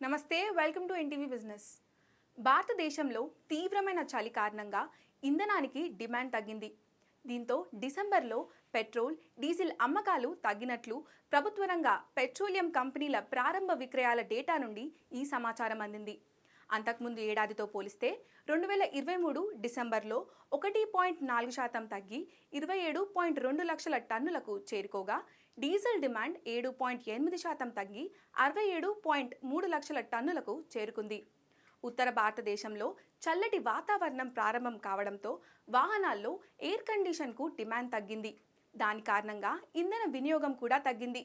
నమస్తే welcome to NTV business. భారతదేశంలో తీవ్రమైన చలి కారణంగా ఇంధనానికి డిమాండ్ తగ్గింది. దీంతో డిసెంబర్లో పెట్రోల్ డీజిల్ అమ్మకాలు తగ్గినట్లు ప్రభుత్వ రంగ పెట్రోలియం కంపెనీల ప్రారంభ విక్రయాల డేటా నుండి ఈ సమాచారం అందింది. అంతకుముందు ఏడాదితో పోలిస్తే రెండు వేల ఇరవై మూడు డిసెంబర్లో ఒకటి పాయింట్ నాలుగు శాతం తగ్గి ఇరవై ఏడు పాయింట్ రెండు లక్షల టన్నులకు చేరుకోగా డీజిల్ డిమాండ్ ఏడు పాయింట్ ఎనిమిది శాతం తగ్గి అరవై ఏడు పాయింట్ మూడు లక్షల టన్నులకు చేరుకుంది. ఉత్తర భారతదేశంలో చల్లటి వాతావరణం ప్రారంభం కావడంతో వాహనాల్లో ఎయిర్ కండిషన్కు డిమాండ్ తగ్గింది. దాని కారణంగా ఇంధన వినియోగం కూడా తగ్గింది.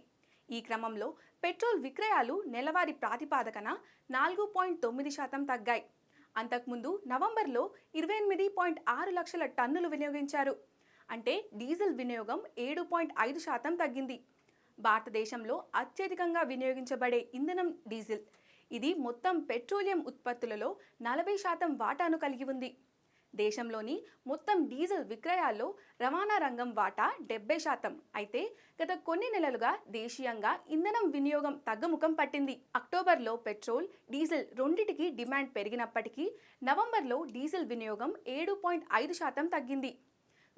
ఈ క్రమంలో పెట్రోల్ విక్రయాలు నెలవారీ ప్రాతిపాదకన నాలుగు పాయింట్ తొమ్మిది శాతం తగ్గాయి. అంతకుముందు నవంబర్లో ఇరవై ఎనిమిది పాయింట్ ఆరు లక్షల టన్నులు వినియోగించారు. అంటే డీజిల్ వినియోగం ఏడు పాయింట్ ఐదు శాతం తగ్గింది. భారతదేశంలో అత్యధికంగా వినియోగించబడే ఇంధనం డీజిల్. ఇది మొత్తం పెట్రోలియం ఉత్పత్తులలో నలభై శాతం వాటాను కలిగి ఉంది. దేశంలోని మొత్తం డీజిల్ విక్రయాల్లో రవాణా రంగం వాటా డెబ్బై శాతం. అయితే గత కొన్ని నెలలుగా దేశీయంగా ఇంధనం వినియోగం తగ్గుముఖం పట్టింది. అక్టోబర్లో పెట్రోల్ డీజిల్ రెండిటికి డిమాండ్ పెరిగినప్పటికీ నవంబర్లో డీజిల్ వినియోగం ఏడు పాయింట్ ఐదు శాతం తగ్గింది.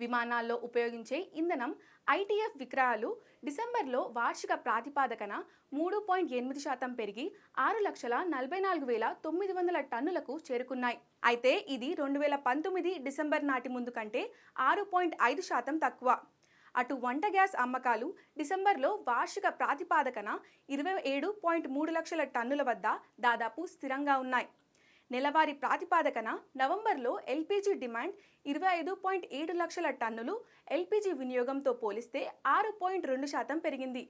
విమానాల్లో ఉపయోగించే ఇంధనం ఐటీఎఫ్ విక్రయాలు డిసెంబర్లో వార్షిక ప్రాతిపాదకన మూడు పాయింట్ ఎనిమిది శాతం పెరిగి ఆరు లక్షల నలభై నాలుగు వేల తొమ్మిది వందల టన్నులకు చేరుకున్నాయి. అయితే ఇది రెండు వేల పంతొమ్మిది డిసెంబర్ నాటి ముందు కంటే ఆరు పాయింట్ ఐదు శాతం తక్కువ. అటు వంట గ్యాస్ అమ్మకాలు డిసెంబర్లో వార్షిక ప్రాతిపాదకన ఇరవై ఏడు పాయింట్ మూడు లక్షల టన్నుల వద్ద దాదాపు స్థిరంగా ఉన్నాయి. నెలవారీ ప్రాతిపాదకన నవంబర్లో ఎల్పీజీ డిమాండ్ ఇరవై ఐదు పాయింట్ ఏడు లక్షల టన్నులు ఎల్పీజీ వినియోగంతో పోలిస్తే ఆరు పాయింట్ రెండు శాతం పెరిగింది.